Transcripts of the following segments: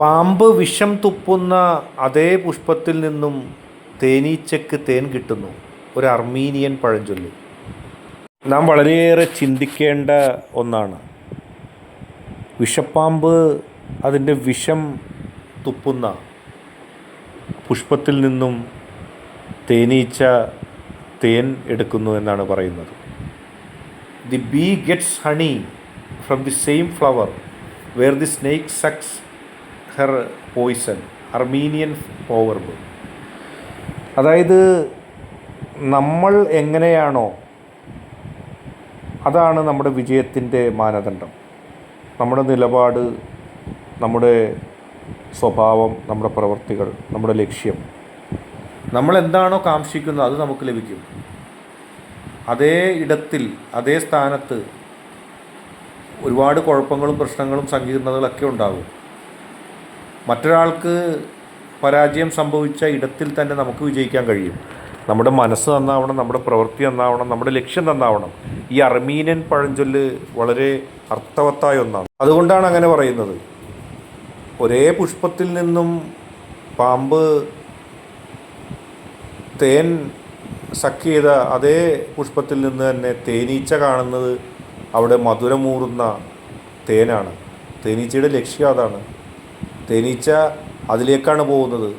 പാമ്പ് വിഷം തുപ്പുന്ന അതേ പുഷ്പത്തിൽ നിന്നും തേനീച്ചയ്ക്ക് തേൻ കിട്ടുന്നു. ഒരു അർമീനിയൻ പഴഞ്ചൊല്ല്. നാം വളരെയേറെ ചിന്തിക്കേണ്ട ഒന്നാണ്. വിഷപ്പാമ്പ് അതിന്റെ വിഷം തുപ്പുന്ന പുഷ്പത്തിൽ നിന്നും തേനീച്ച തേൻ എടുക്കുന്നു എന്നാണ് പറയുന്നത്. The bee gets honey from the same flower where the snake sucks poison Armenian proverb അതായത് നമ്മൾ എങ്ങനെയാണോ അതാണ് നമ്മുടെ വിജയത്തിന്റെ മാനദണ്ഡം. നമ്മുടെ നിലപാട് നമ്മുടെ സ്വഭാവം നമ്മുടെ പ്രവൃത്തികൾ നമ്മുടെ ലക്ഷ്യം. നമ്മൾ എന്താണോ കാക്ഷിക്കുന്നത് അത് നമുക്ക് ലഭിക്കും. അതേ ഇടത്തിൽ അതേ സ്ഥാനത്ത് ഒരുപാട് കുഴപ്പങ്ങളും പ്രശ്നങ്ങളും സങ്കീർണതകളൊക്കെ ഉണ്ടാകും. മറ്റൊരാൾക്ക് പരാജയം സംഭവിച്ച ഇടത്തിൽ തന്നെ നമുക്ക് വിജയിക്കാൻ കഴിയും. നമ്മുടെ മനസ്സ് നന്നാവണം നമ്മുടെ പ്രവൃത്തി നന്നാവണം നമ്മുടെ ലക്ഷ്യം നന്നാവണം. ഈ അർമീനിയൻ പഴഞ്ചൊല്ല് വളരെ അർത്ഥവത്തായ ഒന്നാണ്. അതുകൊണ്ടാണ് അങ്ങനെ പറയുന്നത്. ഒരേ പുഷ്പത്തിൽ നിന്നും പാമ്പ് തേൻ സക്ക് ചെയ്ത അതേ പുഷ്പത്തിൽ നിന്ന് തന്നെ തേനീച്ച കാണുന്നത് അവിടെ മധുരമൂറുന്ന തേനാണ്. തേനീച്ചയുടെ ലക്ഷ്യം അതാണ്. തേനീച്ച അതിലേക്കാണ് പോകുന്നത്.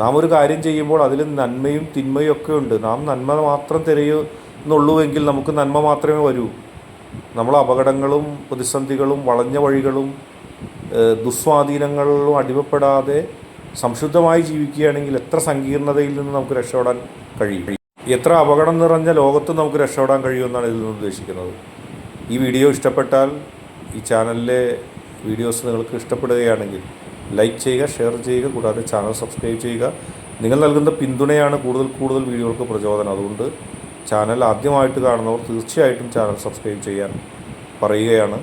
നാം ഒരു കാര്യം ചെയ്യുമ്പോൾ അതിൽ നന്മയും തിന്മയും ഒക്കെ ഉണ്ട്. നാം നന്മ മാത്രം തിരയുന്നുള്ളൂവെങ്കിൽ നമുക്ക് നന്മ മാത്രമേ വരൂ. നമ്മൾ അപകടങ്ങളും പ്രതിസന്ധികളും വളഞ്ഞ വഴികളും ദുസ്വാധീനങ്ങളിലും അടിമപ്പെടാതെ സംശുദ്ധമായി ജീവിക്കുകയാണെങ്കിൽ എത്ര സങ്കീർണതയിൽ നിന്ന് നമുക്ക് രക്ഷപ്പെടാൻ കഴിയും? എത്ര അപകടം നിറഞ്ഞ ലോകത്ത് നമുക്ക് രക്ഷപ്പെടാൻ കഴിയുമെന്നാണ് ഇതിൽ നിന്ന് ഉദ്ദേശിക്കുന്നത്. ഈ വീഡിയോ ഇഷ്ടപ്പെട്ടാൽ ഈ ചാനലിലെ വീഡിയോസ് നിങ്ങൾക്ക് ഇഷ്ടപ്പെടുകയാണെങ്കിൽ ലൈക്ക് ചെയ്യുക ഷെയർ ചെയ്യുക കൂടാതെ ചാനൽ സബ്സ്ക്രൈബ് ചെയ്യുക. നിങ്ങൾ നൽകുന്ന പിന്തുണയാണ് കൂടുതൽ കൂടുതൽ വീഡിയോകൾക്ക് പ്രചോദനം. അതുകൊണ്ട് ചാനൽ ആദ്യമായിട്ട് കാണുന്നവർ തീർച്ചയായിട്ടും ചാനൽ സബ്സ്ക്രൈബ് ചെയ്യാൻ പറയുകയാണ്.